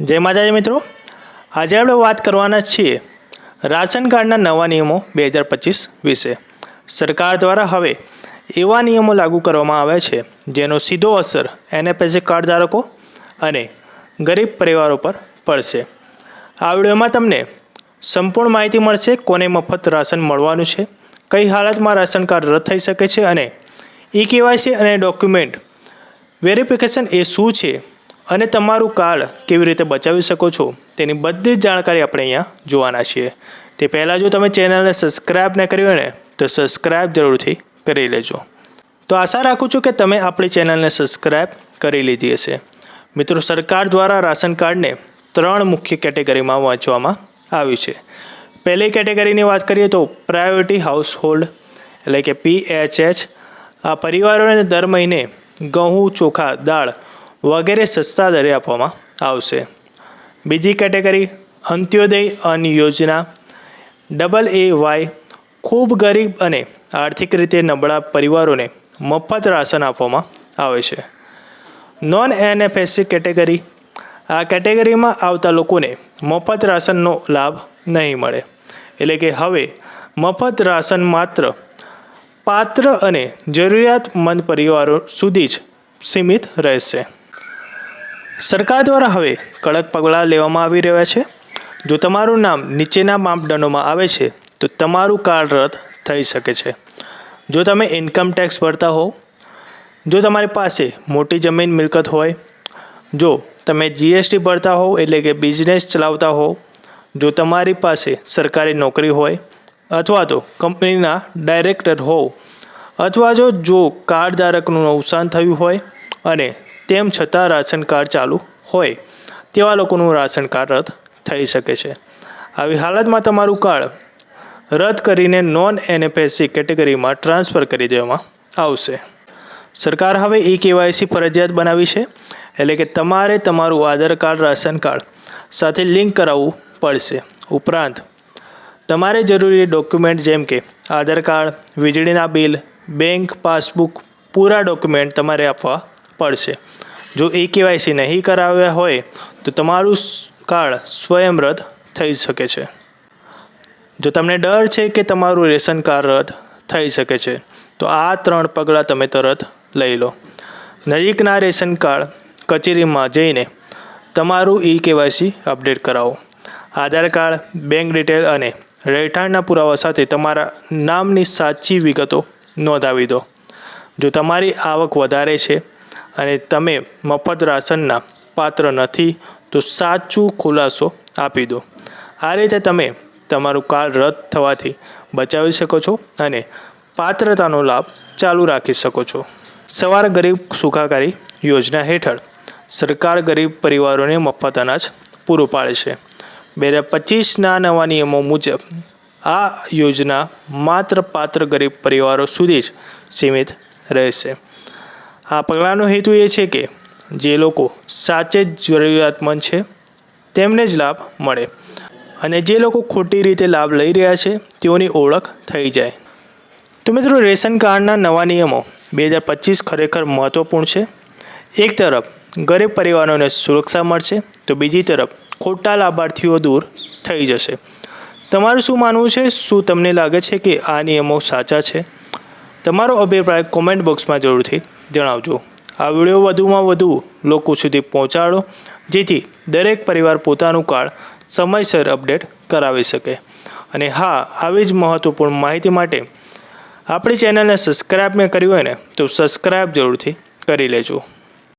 જય માતાજી મિત્રો. આજે આપણે વાત કરવાના છીએ રાશન કાર્ડના નવા નિયમો બે હજાર પચીસ વિશે. સરકાર દ્વારા હવે એવા નિયમો લાગુ કરવામાં આવ્યા છે જેનો સીધો અસર એનએફએસએ કાર્ડ ધારકો અને ગરીબ પરિવારો પર પડશે. આ વિડીયોમાં તમને સંપૂર્ણ માહિતી મળશે કોને મફત રાશન મળવાનું છે, કઈ હાલતમાં રાશન કાર્ડ રદ થઈ શકે છે અને ઈ કેવાયસી અને ડોક્યુમેન્ટ વેરિફિકેશન એ શું છે અને તમારું કાર્ડ કેવી રીતે બચાવી શકો છો તેની બધી જ જાણકારી આપણે અહીંયા જોવાના છીએ. તે પહેલાં જો તમે ચેનલને સબસ્ક્રાઈબ ન કરી હોય ને, તો સબસ્ક્રાઈબ જરૂરથી કરી લેજો. તો આશા રાખું છું કે તમે આપણી ચેનલને સબસ્ક્રાઈબ કરી લીધી હશે. મિત્રો, સરકાર દ્વારા રાશન કાર્ડને ત્રણ મુખ્ય કેટેગરીમાં વહેંચવામાં આવ્યું છે. પહેલી કેટેગરીની વાત કરીએ તો પ્રાયોરિટી હાઉસહોલ્ડ, એટલે કે પીએચએચ આ પરિવારોને દર મહિને ઘઉં, ચોખા, દાળ વગેરે સસ્તા દરે આપવામાં આવશે. બીજી કેટેગરી, અંત્યોદય અન્ન યોજના ડબલ એ વાય, ખૂબ ગરીબ અને આર્થિક રીતે નબળા પરિવારોને મફત રાશન આપવામાં આવે છે. નોન એનએફએસસી કેટેગરી, આ કેટેગરીમાં આવતા લોકોને મફત રાશનનો લાભ નહીં મળે. એટલે કે હવે મફત રાશન માત્ર પાત્ર અને જરૂરિયાતમંદ પરિવારો સુધી જ સીમિત રહેશે. સરકાર દ્વારા હવે કડક પગલાં લેવામાં આવી રહ્યા છે. જો તમારું નામ નીચેના માપદંડોમાં આવે છે, તો તમારું કાર્ડ રદ થઈ શકે છે. જો તમે ઇન્કમ ટેક્સ ભરતા હો જો તમારી પાસે મોટી જમીન મિલકત હોય, જો તમે જીએસટી ભરતા હોવ એટલે કે બિઝનેસ ચલાવતા હો જો તમારી પાસે સરકારી નોકરી હોય અથવા તો કંપનીના ડાયરેક્ટર હોવ, અથવા જો જો કાર્ડ ધારકનું અવસાન થયું હોય અને તેમ છતાં રાશન કાર્ડ ચાલુ હોય, તેવા લોકોનું રાશન કાર્ડ રદ થઈ શકે છે. આવી હાલતમાં તમારું કાર્ડ રદ કરીને નોન એનએફએસસી કેટેગરીમાં ટ્રાન્સફર કરી દેવામાં આવશે. સરકાર હવે ઈ કેવાયસી ફરજિયાત બનાવી છે, એટલે કે તમારે તમારું આધાર કાર્ડ, રાશન કાર્ડ સાથે લિંક કરાવવું પડશે. ઉપરાંત, તમારે જરૂરી ડોક્યુમેન્ટ જેમ કે આધાર કાર્ડ, વીજળીના બિલ, બેંક પાસબુક, પૂરા ડોક્યુમેન્ટ તમારે આપવા પડશે. જો ઈ કેવાયસી નહીં કરાવ્યા હોય, તો તમારું કાર્ડ સ્વયં રદ થઈ શકે છે. જો તમને ડર છે કે તમારું રેશન કાર્ડ રદ થઈ શકે છે, તો આ ત્રણ પગલાં તમે તરત લઈ લો. નજીકના રેશન કાર્ડ કચેરીમાં જઈને તમારું ઈ કેવાયસી અપડેટ કરાવો. આધાર કાર્ડ, બેંક ડિટેલ અને રહેઠાણના પુરાવા સાથે તમારા નામની સાચી વિગતો નોંધાવી દો. જો તમારી આવક વધારે છે અને તમે મફત રાશનના પાત્ર નથી, તો સાચું ખુલાસો આપી દો. આ રીતે તમે તમારું કાર્ડ રદ થવાથી બચાવી શકો છો અને પાત્રતાનો લાભ ચાલુ રાખી શકો છો. સવાર ગરીબ સુખાકારી યોજના હેઠળ સરકાર ગરીબ પરિવારોને મફત અનાજ પૂરું પાડે છે. બે હજાર પચીસના નવા નિયમો મુજબ આ યોજના માત્ર પાત્ર ગરીબ પરિવારો સુધી જ સીમિત રહેશે. આ પગલાંનો હેતુ એ છે કે જે લોકો સાચે જ જરૂરિયાતમંદ છે, તેમને જ લાભ મળે. અને જે લોકો ખોટી રીતે લાભ લઈ રહ્યા છે, તેઓની ઓળખ થઈ જાય. તો મિત્રો, રેશન કાર્ડના નવા નિયમો બે હજાર પચીસ ખરેખર મહત્ત્વપૂર્ણ છે. એક તરફ ગરીબ પરિવારોને સુરક્ષા મળશે, તો બીજી તરફ ખોટા લાભાર્થીઓ દૂર થઈ જશે. તમારું શું માનવું છે? શું તમને લાગે છે કે આ નિયમો સાચા છે? તમારો અભિપ્રાય કોમેન્ટ બોક્સમાં જરૂરથી જણાવજો. આ વીડિયો વધુમાં વધુ લોકો સુધી પહોંચાડો, જેથી દરેક પરિવાર પોતાનું કાર્ડ સમયસર અપડેટ કરાવી શકે. અને હા, આવી જ મહત્ત્વપૂર્ણ માહિતી માટે આપણી ચેનલને સબસ્ક્રાઈબ મેં કર્યું હોય ને, તો સબસ્ક્રાઈબ જરૂરથી કરી લેજો.